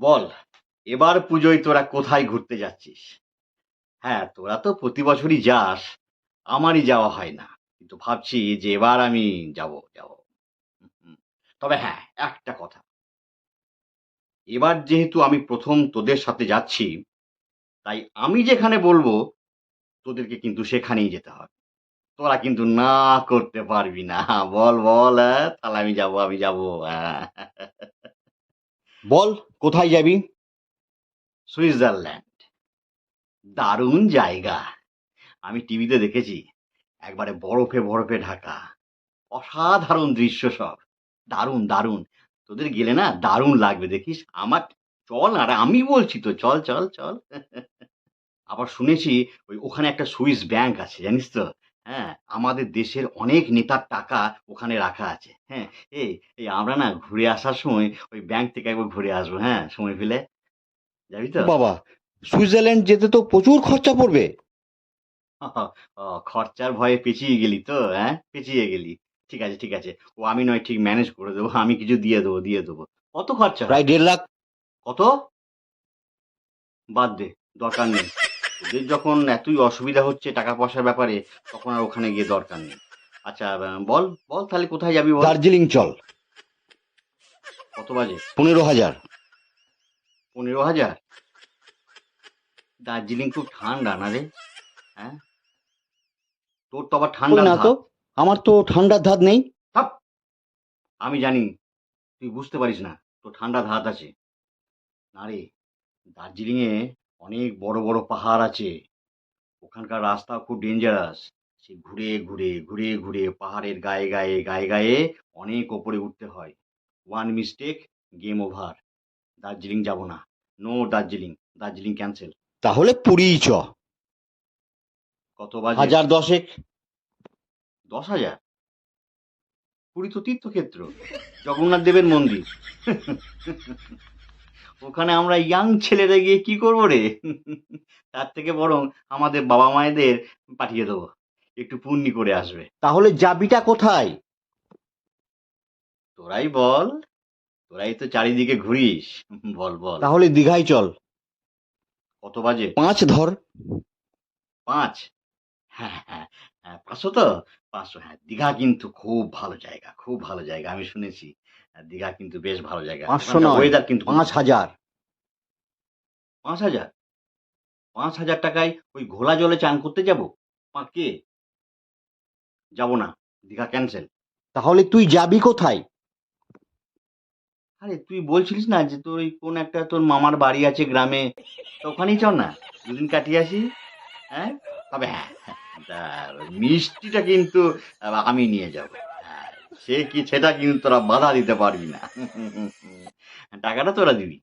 বল, এবার পুজোয় তোরা কোথায় ঘুরতে যাচ্ছিস? হ্যাঁ তোরা তো প্রতি বছরই যাস, আমারই যাওয়া হয় না। কিন্তু ভাবছি যে এবার আমি যাব যাব। তবে হ্যাঁ একটা কথা। এবার যেহেতু আমি প্রথম তোদের সাথে যাচ্ছি, তাই আমি যেখানে বলব, তোদেরকে কিন্তু সেখানেই যেতে হবে। তোরা কিন্তু না করতে পারবি না। বল বল হ্যাঁ? তাহলে আমি যাব আমি যাব হ্যাঁ। বল, কোথায় যাবি? সুইজারল্যান্ড। দারুণ জায়গা। আমি টিভিতে দেখেছি, একবারে বরফে বরফে ঢাকা। অসাধারণ দৃশ্য সব। দারুণ দারুণ। তোদের গেলে না দারুণ লাগবে, দেখিস? আমার চল আর আমি বলছি তো, চল চল চল। আবার শুনেছি, ওই ওখানে একটা সুইস ব্যাংক আছে, জানিস তো? হ্যাঁ আমাদের দেশের অনেক নেতার টাকা ওখানে রাখা আছে। হ্যাঁ এই এই আমরা না ঘুরে আসার সময় ওই ব্যাংক থেকে একবার ঘুরে আসব হ্যাঁ সময় পেলে। যাবি তো? বাবা সুইজারল্যান্ড যেতে তো প্রচুর খরচা পড়বে। খরচার ভয়ে পেঁচিয়ে গেলি তো হ্যাঁ? পেঁচিয়ে গেলি। ঠিক আছে ঠিক আছে। ও আমি নয় ঠিক ম্যানেজ করে দেবো। আমি কিছু দিয়ে দেবো দিয়ে দেবো। কত খরচা প্রায় দেড় লাখ। কত? বাদ দে দরকার নেই। ওদের যখন এতই অসুবিধা হচ্ছে টাকা পয়সার ব্যাপারে তখন আর ওখানে গিয়ে দরকার নেই। আচ্ছা বল বল তাহলে কোথায় যাবি বল? দার্জিলিং চল। কত বাজে? পনেরো হাজার। পনেরো হাজার? দার্জিলিং খুব ঠান্ডা না রে? হ্যাঁ? তোর তো আবার ঠান্ডা না তো আমার তো ঠান্ডার ধাত নেই। আমি জানি তুই বুঝতে পারিস না তো ঠান্ডা ধাত আছে। না রে দার্জিলিংয়ে অনেক বড় বড় পাহাড় আছে। ওখানকার রাস্তা খুব ডেঞ্জারাস সে ঘুরে ঘুরে ঘুরে ঘুরে পাহাড়ের গায়ে গায়ে গায়ে গায়ে অনেক ওপরে উঠতে হয়। One mistake game over Darjeeling যাব না। নো দার্জিলিং। দার্জিলিং ক্যান্সেল তাহলে পুরীই চ। কত বাজে? হাজার দশেক। দশ হাজার? পুরী তো তীর্থক্ষেত্র। জগন্নাথ দেবের মন্দির। ওখানে আমরা ইয়াং ছেলেরা গিয়ে কি করব রে? তার থেকে বরং আমাদের বাবা মায়েদের পাঠিয়ে দেবো। একটু পুণ্যি করে আসবে। তাহলে যাবিটা কোথায়? তোরাই বল। তোরাই তো চারিদিকে ঘুরিস। বল বল। তাহলে দীঘায় চল। কত বাজে? পাঁচ ধর। পাঁচ? হ্যাঁ হ্যাঁ। হ্যাঁ পাঁচশো তো? পাঁচশো হ্যাঁ। দীঘা কিন্তু খুব ভালো জায়গা খুব ভালো জায়গা। আমি শুনেছি হ্যাঁ, দীঘা কিন্তু বেশ ভালো জায়গা। পাঁচশো নয়, ওয়েদার কিন্তু পাঁচ হাজার। পাঁচ হাজার? পাঁচ হাজার টাকায় ওই ঘোলা জলে চান করতে যাব? কে? যাব না। দীঘা ক্যান্সেল তাহলে তুই যাবি কোথায়? আরে তুই বলছিলিস না যে তোর ওই কোন একটা তোর মামার বাড়ি আছে গ্রামে? তো ওখানেই চল না। দুদিন কাটিয়ে আসি হ্যাঁ? তবে হ্যাঁ। হ্যাঁ, তা মিষ্টিটা কিন্তু আমি নিয়ে যাব। হ্যাঁ, সে কি সেটা কিন্তু তোরা বাধা দিতে পারবি না। টাকাটা তোরা দিবি।